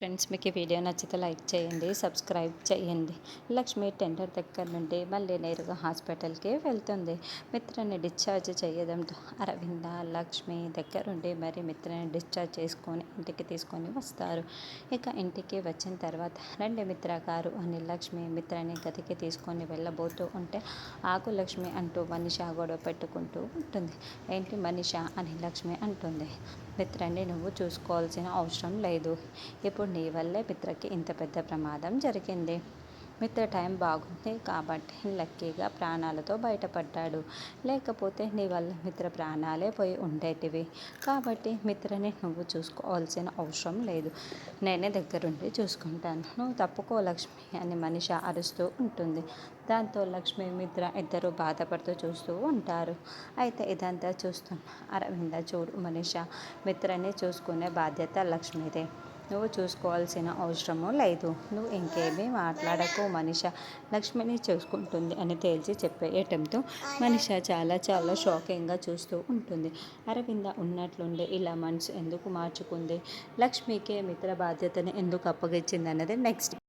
Friends మీకు ఈ video నచ్చితే లైక్ చేయండి సబ్స్క్రైబ్ చేయండి. లక్ష్మి టెండర్ దగ్గర నుండి మళ్ళీ నేరుగా హాస్పిటల్కి వెళ్తుంది. మిత్రని డిశ్చార్జ్ చేయడంతో అరవింద లక్ష్మి దగ్గరుండి మరి మిత్రని డిశ్చార్జ్ చేసుకొని ఇంటికి తీసుకొని వస్తారు. ఇక ఇంటికి వచ్చిన తర్వాత రండి మిత్ర గారు అని లక్ష్మి మిత్రని గదికి తీసుకొని వెళ్ళబోతూ ఉంటే ఆకు లక్ష్మి అంటూ మనిష గొడవ పెట్టుకుంటూ ఉంటుంది. ఏంటి మనిష? అని లక్ష్మి అంటుంది. మిత్రని నువ్వు చూసుకోవాల్సిన అవసరం లేదు. ఇప్పుడు నీ వల్లే మిత్రకి ఇంత పెద్ద ప్రమాదం జరిగింది. మిత్ర టైం బాగుంది కాబట్టి లక్కీగా ప్రాణాలతో బయటపడ్డాడు. లేకపోతే నీ వల్ల మిత్ర ప్రాణాలే పోయి ఉండేటివి. కాబట్టి మిత్రని నువ్వు చూసుకోవాల్సిన అవసరం లేదు. నేనే దగ్గరుండి చూసుకుంటాను. నువ్వు తప్పుకో లక్ష్మి అని మనిషి అరుస్తూ ఉంటుంది. దాంతో లక్ష్మి మిత్ర ఇద్దరు బాధపడుతూ చూస్తూ ఉంటారు. అయితే ఇదంతా చూస్తున్న అరవింద చూడు మనిష మిత్రని చూసుకునే బాధ్యత లక్ష్మిదే. నువ్వు చూసుకోవాల్సిన అవసరము లేదు. నువ్వు ఇంకేమీ మాట్లాడకు మనిష. లక్ష్మిని చూసుకుంటుంది అని తేల్చి చెప్పేయటంతో మనిష చాలా చాలా షాకింగ్గా చూస్తూ ఉంటుంది. అరవింద ఉన్నట్లుండే ఇలా మనసు ఎందుకు మార్చుకుంది? లక్ష్మికే మిత్ర బాధ్యతని ఎందుకు అప్పగించింది అన్నది నెక్స్ట్